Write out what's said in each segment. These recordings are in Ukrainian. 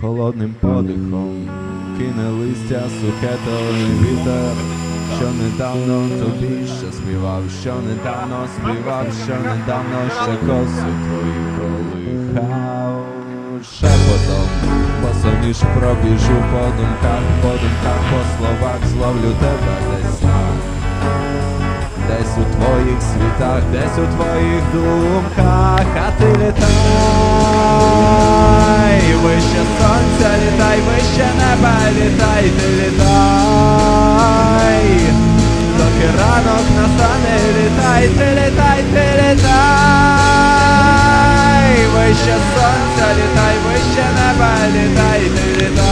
Холодним подихом кине листя сухетовий вітер, що недавно тобі ще співав, що недавно співав, що недавно ще косу твою колихав шепотом босоніж пробіжу по думках, по думках, по словах зловлю тебе десь там. Десь у твоїх світах, десь у твоїх думках, а ти літай, вище сонця літай, вище неба літай, ти літай, доки ранок настане, літай, ти літай, ти літай, вище сонця літай, вище неба літай, ти літай,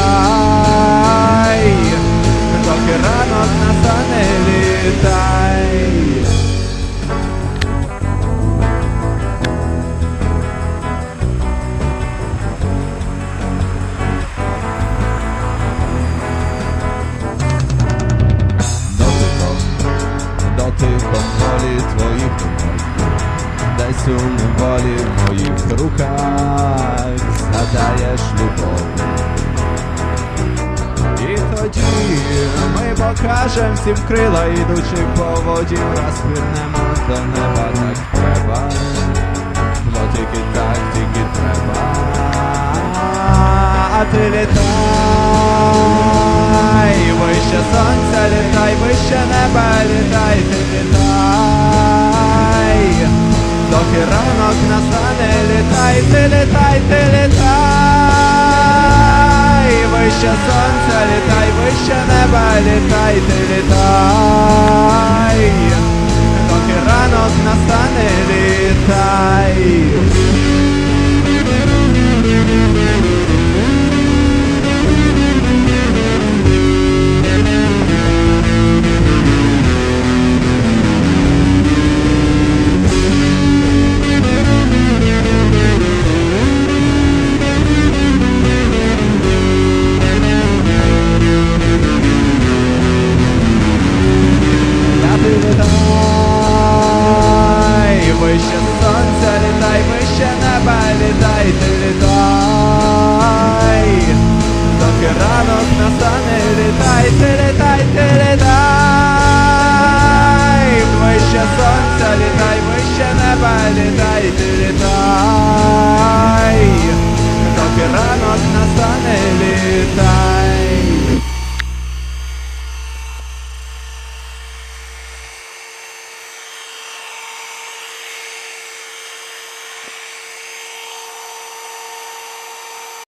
доки ранок настане, літай. дотиком, волі твоїх десь у неволі моїх руках згадаєш любов. І тоді ми покажем всім крила, по воді, розпірнемо до неба так треба, бо тільки так, тільки треба. А ти літай, вище сонця літай, вище неба літай, ти літай, доки ранок настане, літай, ти літай, ти літай, вище сонця літай, вище неба літай, ти літай,